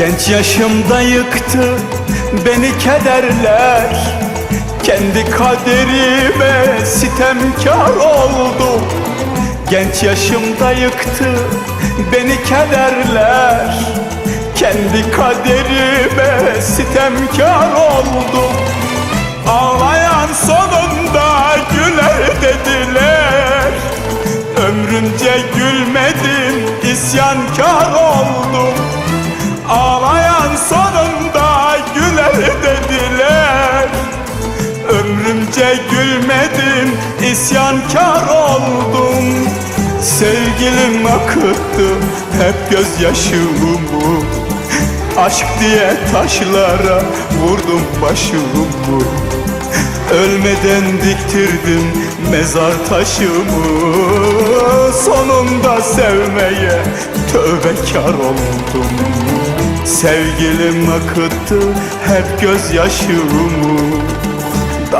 Genç yaşımda yıktı beni kederler. Kendi kaderime sitemkar oldum. Genç yaşımda yıktı beni kederler. Kendi kaderime sitemkar oldum. Ağlayan sonunda güler dediler. Ömrümce gülmedim isyankar oldum Ömrümce gülmedim isyankar oldum. Sevgilim akıttı hep gözyaşımı. Aşk diye taşlara vurdum başımı. Ölmeden diktirdim mezar taşımı. Sonunda sevmeye tövbekar oldum. Sevgilim akıttı hep gözyaşımı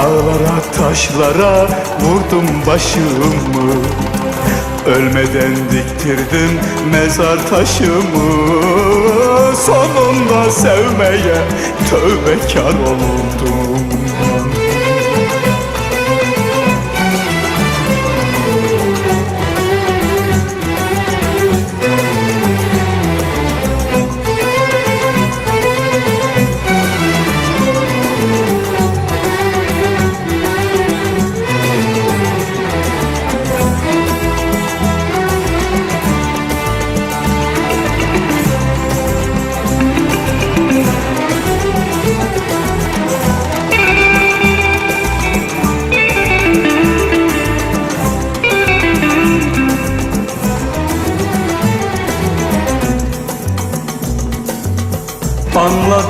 Dağlara taşlara vurdum başımı. Ölmeden diktirdim mezar taşımı. Sonunda sevmeye tövbekar oldum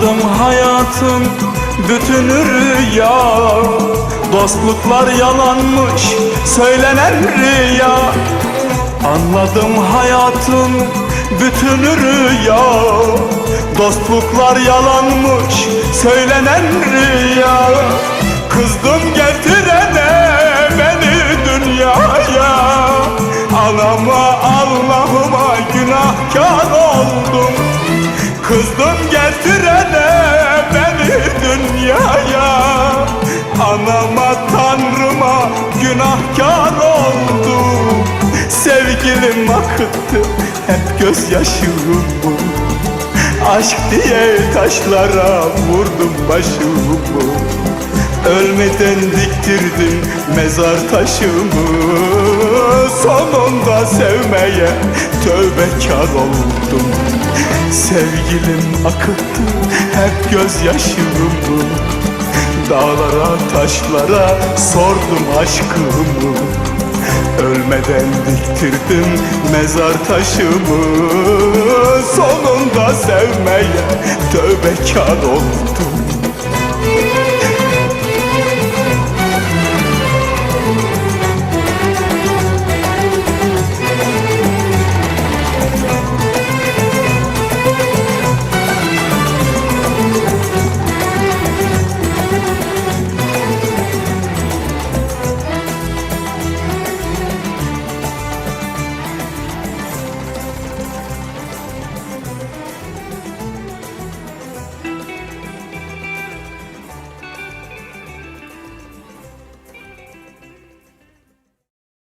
Anladım hayatın bütünü rüya. Dostluklar yalanmış söylenen rüya. Anladım hayatın bütünü rüya. Dostluklar yalanmış söylenen rüya. Kızdım getirene beni dünyaya. Anama Allah'ıma günahkar oldum Kızdım getirene beni dünyaya. Anama tanrıma günahkar oldum Sevgilim akıttı hep gözyaşımı Aşk diye taşlara vurdum başımı. Ölmeden diktirdim mezar taşımı Sonunda sevmeye tövbekar oldum. Sevgilim akıttı hep gözyaşımı Dağlara taşlara sordum aşkımı. Ölmeden diktirdim mezar taşımı. Sonunda sevmeye tövbekar oldum